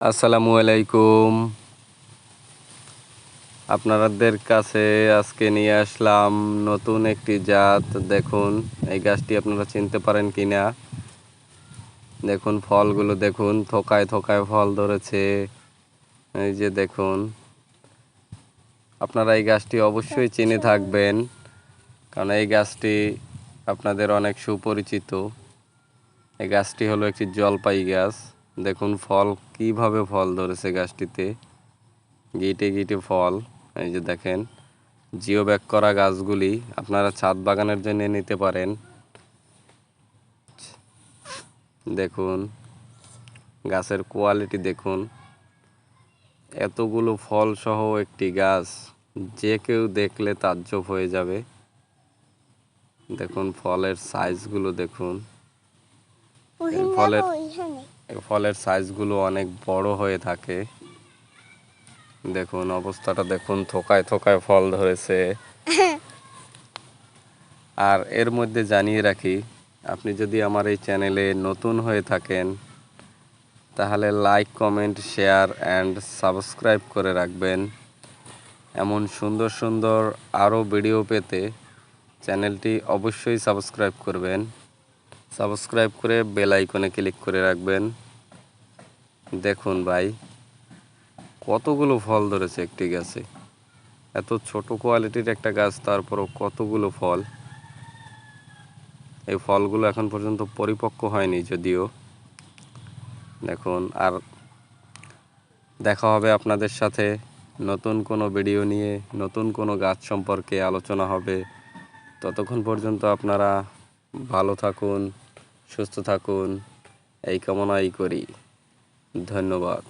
আসসালামু আলাইকুম। আপনাদের কাছে আজকে নিয়ে আসলাম নতুন একটি জাত। দেখুন, এই গাছটি আপনারা চিনতে পারেন কি না দেখুন, ফলগুলো দেখুন, থোকায় থোকায় ফল ধরেছে। এই যে দেখুন, আপনারা এই গাছটি অবশ্যই চিনে থাকবেন, কারণ এই গাছটি আপনাদের অনেক সুপরিচিত। এই গাছটি হলো একটি জলপাই গাছ। দেখুন ফল কীভাবে ফল ধরেছে গাছটিতে? গিটে গিটে ফল এই যে দেখেন। জিও ব্যাক করা গাছগুলি আপনারা ছাদ বাগানের জন্য নিতে পারেন। দেখুন গাছের কোয়ালিটি দেখুন। এতগুলো ফল সহ একটি গাছ যে কেউ দেখলে তাজ্জব হয়ে যাবে। দেখুন ফলের সাইজগুলো দেখুন। ফলের ফলের সাইজগুলো অনেক বড় হয়ে থাকে। দেখুন অবস্থাটা দেখুন থোকায় থোকায় ফল ধরেছে। আর এর মধ্যে জানিয়ে রাখি আপনি যদি আমার এই চ্যানেলে নতুন হয়ে থাকেন তাহলে like comment share and subscribe করে রাখবেন। এমন সুন্দর সুন্দর আরও ভিডিও পেতে চ্যানেলটি অবশ্যই সাবস্ক্রাইব করবেন। সাবস্ক্রাইব করে বেল আইকনে ক্লিক করে রাখবেন। দেখুন ভাই, কতগুলো ফল ধরেছে একটি গাছে। এত ছোট কোয়ালিটির একটা গাছ, তারপরও কতগুলো ফল। এই ফলগুলো এখন পর্যন্ত পরিপক্ক হয়নি যদিও। দেখুন, আর দেখা হবে আপনাদের সাথে নতুন কোনো ভিডিও নিয়ে, নতুন কোনো গাছ সম্পর্কে আলোচনা হবে। ততক্ষণ পর্যন্ত আপনারা ভালো থাকুন সুস্থ থাকুন এই কামনাই করি। ধন্যবাদ।